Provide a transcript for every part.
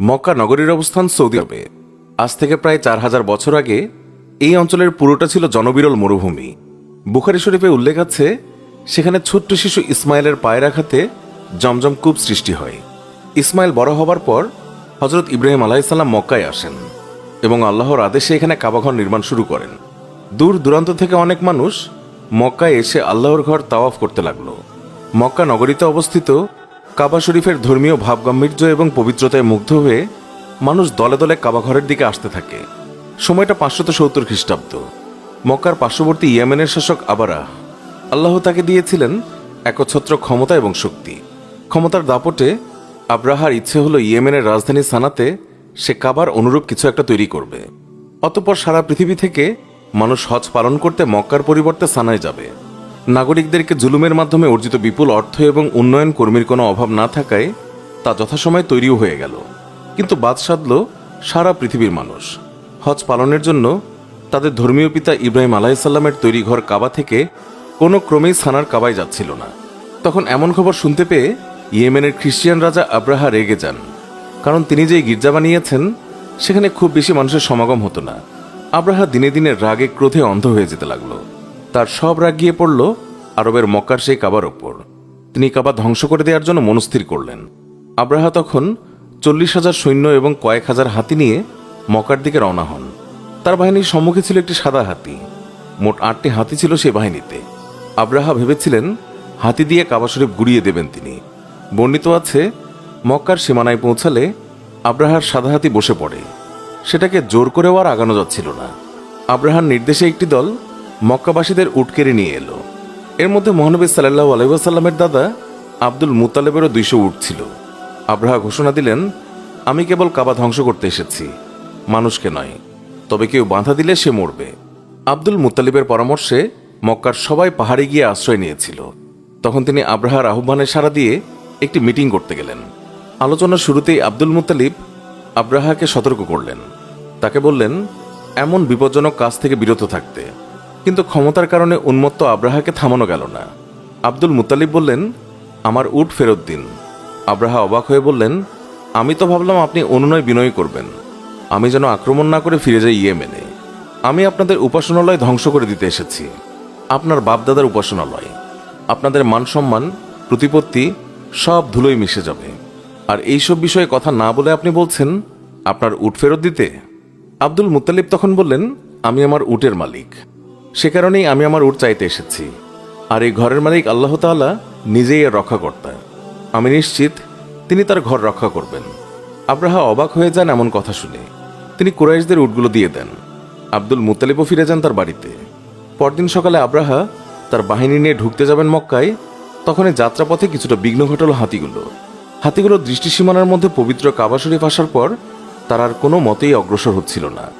মক্কা নগরীর অবস্থান সৌদি আরবে। আজ থেকে প্রায় চার হাজার বছর আগে এই অঞ্চলের পুরোটা ছিল জনবিরল মরুভূমি। বুখারি শরীফে উল্লেখ আছে, সেখানে ছোট্ট শিশু ইসমাইলের পায়ের আঘাতে জমজম কূপ সৃষ্টি হয়। ইসমাইল বড় হবার পর হজরত ইব্রাহিম আলাইসাল্লাম মক্কায় আসেন এবং আল্লাহর আদেশে এখানে কাবাঘর নির্মাণ শুরু করেন। দূর দূরান্ত থেকে অনেক মানুষ মক্কায় এসে আল্লাহর ঘর তাওয়াফ করতে লাগল। মক্কা নগরীতে অবস্থিত কাবা শরীফের ধর্মীয় ভাবগাম্ভীর্য এবং পবিত্রতায় মুগ্ধ হয়ে মানুষ দলে দলে কাবা ঘরের দিকে আসতে থাকে। সময়টা পাঁচশত সত্তর খ্রিস্টাব্দ। মক্কার পার্শ্ববর্তী ইয়েমেনের শাসক আবারা আল্লাহ তাকে দিয়েছিলেন একচ্ছত্র ক্ষমতা এবং শক্তি। ক্ষমতার দাপটে আব্রাহার ইচ্ছে হলো ইয়েমেনের রাজধানী সানাতে সে কাবার অনুরূপ কিছু একটা তৈরি করবে। অতপর সারা পৃথিবী থেকে মানুষ হজ পালন করতে মক্কার পরিবর্তে সানায় যাবে। নাগরিকদেরকে জুলুমের মাধ্যমে অর্জিত বিপুল অর্থ এবং উন্নয়ন কর্মীর কোনো অভাব না থাকায় তা যথাসময়ে তৈরিও হয়ে গেল। কিন্তু বাদ সাধল সারা পৃথিবীর মানুষ। হজ পালনের জন্য তাদের ধর্মীয় পিতা ইব্রাহিম আলাইসাল্লামের তৈরি ঘর কাবা থেকে কোনো ক্রমেই সানার কাবায় যাচ্ছিল না। তখন এমন খবর শুনতে পেয়ে ইয়েমেনের খ্রিস্টিয়ান রাজা আব্রাহা রেগে যান। কারণ তিনি যে গির্জা বানিয়েছেন, সেখানে খুব বেশি মানুষের সমাগম হতো না। আব্রাহা দিনে দিনে রাগে, ক্রোধে অন্ধ হয়ে যেতে লাগল। তার সব রাগ গিয়ে পড়ল আরবের মক্কার সেই কাবার ওপর। তিনি কাবা ধ্বংস করে দেওয়ার জন্য মনস্থির করলেন। আব্রাহা তখন চল্লিশ হাজার সৈন্য এবং কয়েক হাজার হাতি নিয়ে মক্কার দিকে রওনা হন। তার বাহিনীর সম্মুখে ছিল একটি সাদা হাতি। মোট আটটি হাতি ছিল সে বাহিনীতে। আব্রাহা ভেবেছিলেন হাতি দিয়ে কাবা শরীফ গুড়িয়ে দেবেন তিনি। বর্ণিত আছে, মক্কার সীমানায় পৌঁছালে আব্রাহার সাদা হাতি বসে পড়ে। সেটাকে জোর করেও আর আগানো যাচ্ছিল না। আব্রাহার নির্দেশে একটি দল মক্কাবাসীদের উটকেড়ে নিয়ে এলো। এর মধ্যে মহানবী সাল্লাহ আলাইসাল্লামের দাদা আব্দুল মুতালেবেরও দুইশো উট ছিল। আব্রাহা ঘোষণা দিলেন, আমি কেবল কাবা ধ্বংস করতে এসেছি, মানুষকে নয়, তবে কেউ বাঁধা দিলে সে মরবে। আব্দুল মুতালিবের পরামর্শে মক্কার সবাই পাহাড়ে গিয়ে আশ্রয় নিয়েছিল। তখন তিনি আব্রাহার আহ্বানে সাড়া দিয়ে একটি মিটিং করতে গেলেন। আলোচনার শুরুতেই আব্দুল মুতালিব আব্রাহাকে সতর্ক করলেন। তাকে বললেন, এমন বিপজ্জনক কাজ থেকে বিরত থাকতে কিন্তু ক্ষমতার কারণে উন্মত্ত আব্রাহাকে থামানো গেল না। আব্দুল মুতালিব বললেন, আমার উট ফেরত দিন। আব্রাহা অবাক হয়ে বললেন, আমি তো ভাবলাম আপনি অনুনয় বিনয় করবেন। আমি যেন আক্রমণ না করে ফিরে যাই ইয়েমেনে। আমি আপনাদের উপাসনালয় ধ্বংস করে দিতে এসেছি। আপনার বাপদাদার উপাসনালয়। আপনাদের মান সম্মান প্রতিপত্তি সব ধুলোয় মিশে যাবে। আর এইসব বিষয়ে কথা না বলে আপনি বলছেন, আপনার উট ফেরত দিতে? আব্দুল মুতালিব তখন বললেন, আমি আমার উটের মালিক। সে কারণেই আমি আমার উট চাইতে এসেছি। আর এই ঘরের মালিক আল্লাহ তাআলা নিজেই এর রক্ষাকর্তা। আমি নিশ্চিত তিনি তার ঘর রক্ষা করবেন। আব্রাহা অবাক হয়ে যান এমন কথা শুনে। তিনি কুরাইশদের উটগুলো দিয়ে দেন। আব্দুল মুতালিবও ফিরে যান তার বাড়িতে। পরদিন সকালে আব্রাহা তার বাহিনী নিয়ে ঢুকতে যাবেন মক্কায় তখন এই যাত্রাপথে কিছুটা বিঘ্ন ঘটল হাতিগুলো। হাতিগুলো দৃষ্টিসীমানার মধ্যে পবিত্র কাবা শরীফ আসার পর তার আর কোনো মতেই অগ্রসর হচ্ছিল না।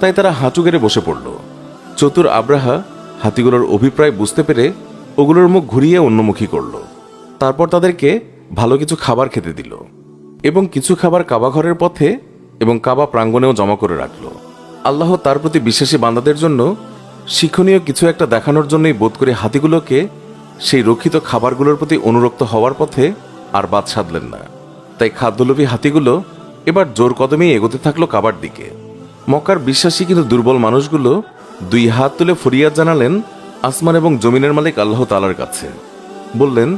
তাই তারা হাঁচু গেড়ে বসে পড়ল। চতুর আব্রাহা হাতিগুলোর অভিপ্রায় বুঝতে পেরে ওগুলোর মুখ ঘুরিয়ে অন্যমুখী করল। তারপর তাদেরকে ভালো কিছু খাবার খেতে দিল এবং কিছু খাবার কাবা ঘরের পথে এবং কাবা প্রাঙ্গণেও জমা করে রাখল। আল্লাহ তার প্রতি বিশ্বাসী বান্দাদের জন্য শিক্ষণীয় কিছু একটা দেখানোর জন্যই বোধ করে হাতিগুলোকে সেই রক্ষিত খাবারগুলোর প্রতি অনুরক্ত হওয়ার পথে আর বাদ সাধলেন না। তাই খাদ্যলোভী হাতিগুলো এবার জোর কদমেই এগোতে থাকল কাবার দিকে। মক্কার বিশ্বাসী কিন্তু দুর্বল মানুষগুলো দুই হাত তুলে ফরিয়াদ জানালেন, আসমান এবং জমিনের মালিক আল্লাহ তালার কাছে। বললেন,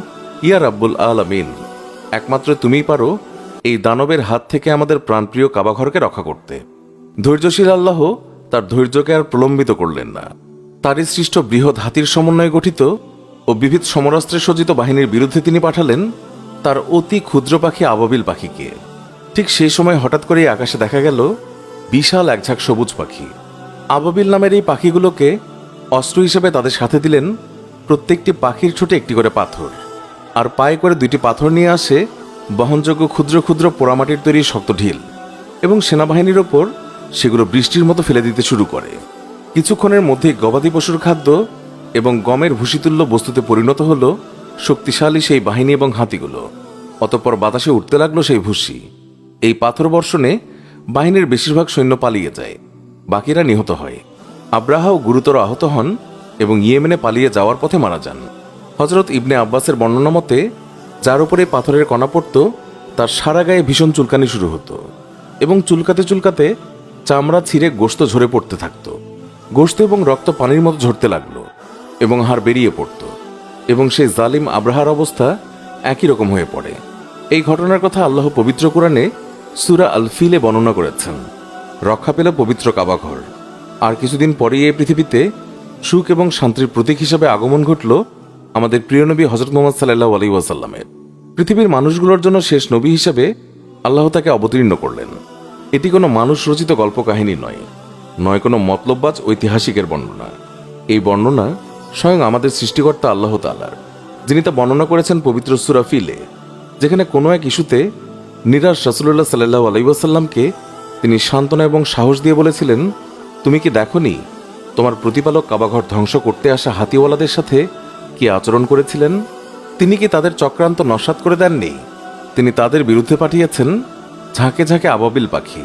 ইয়া রাব্বুল আলামিন, একমাত্র তুমিই পারো এই দানবের হাত থেকে আমাদের প্রাণপ্রিয় কাবাঘরকে রক্ষা করতে। ধৈর্যশীল আল্লাহ তার ধৈর্যকে আর প্রলম্বিত করলেন না। তারই সৃষ্ট বৃহৎ হাতির সমন্বয়ে গঠিত ও বিবিধ সমরাস্ত্রে সজ্জিত বাহিনীর বিরুদ্ধে তিনি পাঠালেন তার অতি ক্ষুদ্র পাখি আবাবিল পাখিকে। ঠিক সেই সময় হঠাৎ করেই আকাশে দেখা গেল বিশাল একঝাঁক সবুজ পাখি। আবাবিল নামের এই পাখিগুলোকে অস্ত্র হিসেবে তাদের সাথে দিলেন প্রত্যেকটি পাখির ছোটে একটি করে পাথর। আর পায়ে করে দুইটি পাথর নিয়ে আসে বহনযোগ্য ক্ষুদ্র ক্ষুদ্র পোড়ামাটির তৈরি শক্ত ঢিল এবং সেনাবাহিনীর ওপর সেগুলো বৃষ্টির মতো ফেলে দিতে শুরু করে। কিছুক্ষণের মধ্যেই গবাদি পশুর খাদ্য এবং গমের ভূষিতুল্য বস্তুতে পরিণত হল শক্তিশালী সেই বাহিনী এবং হাতিগুলো। অতঃপর বাতাসে উঠতে লাগল সেই ভুসি এই পাথর বর্ষণে বাহিনীর বেশিরভাগ সৈন্য পালিয়ে যায়। বাকিরা নিহত হয়। আব্রাহাও গুরুতর আহত হন এবং ইয়েমেনে পালিয়ে যাওয়ার পথে মারা যান। হজরত ইবনে আব্বাসের বর্ণনা মতে, যার উপরে পাথরের কণা পড়ত, তার সারা গায়ে ভীষণ চুলকানি শুরু হতো এবং চুলকাতে চুলকাতে চামড়া ছিঁড়ে গোস্ত ঝরে পড়তে থাকত। গোস্ত এবং রক্ত পানির মতো ঝরতে লাগল এবং হাড় বেরিয়ে পড়তো এবং সেই জালিম আব্রাহার অবস্থা একই রকম হয়ে পড়ে। এই ঘটনার কথা আল্লাহ পবিত্র কোরআনে সুরা আলফিলে বর্ণনা করেছেন। রক্ষা পেল পবিত্র কাবাঘর আর কিছুদিন পরেই এই পৃথিবীতে সুখ এবং শান্তির প্রতীক হিসাবে আগমন ঘটল আমাদের প্রিয় নবী হজরত মোহাম্মদ সাল্লাহ আলী ওয়াসাল্লামের। পৃথিবীর মানুষগুলোর জন্য শেষ নবী হিসাবে আল্লাহ তাকে অবতীর্ণ করলেন। এটি কোনো মানুষ রচিত গল্প কাহিনী নয় নয় কোনো মতলববাজ ঐতিহাসিকের বর্ণনা। এই বর্ণনা স্বয়ং আমাদের সৃষ্টিকর্তা আল্লাহ তালার যিনি তা বর্ণনা করেছেন পবিত্র সুরাফিলে যেখানে কোনো এক ইস্যুতে নিরাজ রাসুল্লাহ সাল্লাহ আলাইসাল্লামকে তিনি সান্ত্বনা এবং সাহস দিয়ে বলেছিলেন, তুমি কি দেখনি, তোমার প্রতিপালক কাবাঘর ধ্বংস করতে আসা হাতিওয়ালাদের সাথে কি আচরণ করেছিলেন? তিনি কি তাদের চক্রান্ত নস্বাত করে দেননি? তিনি তাদের বিরুদ্ধে পাঠিয়েছেন ঝাঁকে ঝাঁকে আবাবিল পাখি,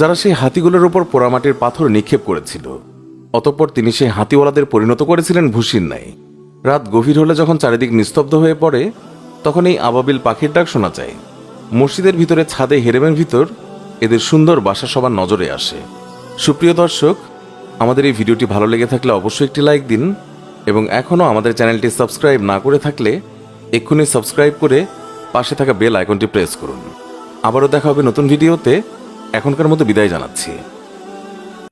যারা সেই হাতিগুলোর উপর পোড়ামাটির পাথর নিক্ষেপ করেছিল। অতঃপর তিনি সেই হাতিওয়ালাদের পরিণত করেছিলেন ভুসির নাই রাত গভীর হলে যখন চারিদিক নিস্তব্ধ হয়ে পড়ে তখন এই আবাবিল পাখির ডাক শোনা যায়। মসজিদের ভিতরে ছাদে হেরেমের ভিতর এদের সুন্দর বাসা সবার নজরে আসে। সুপ্রিয় দর্শক, আমাদের এই ভিডিওটি ভালো লেগে থাকলে অবশ্যই একটি লাইক দিন এবং এখনও আমাদের চ্যানেলটি সাবস্ক্রাইব না করে থাকলে এক্ষুনি সাবস্ক্রাইব করে পাশে থাকা বেল আইকনটি প্রেস করুন। আবারও দেখা হবে নতুন ভিডিওতে। এখনকার মতো বিদায় জানাচ্ছি।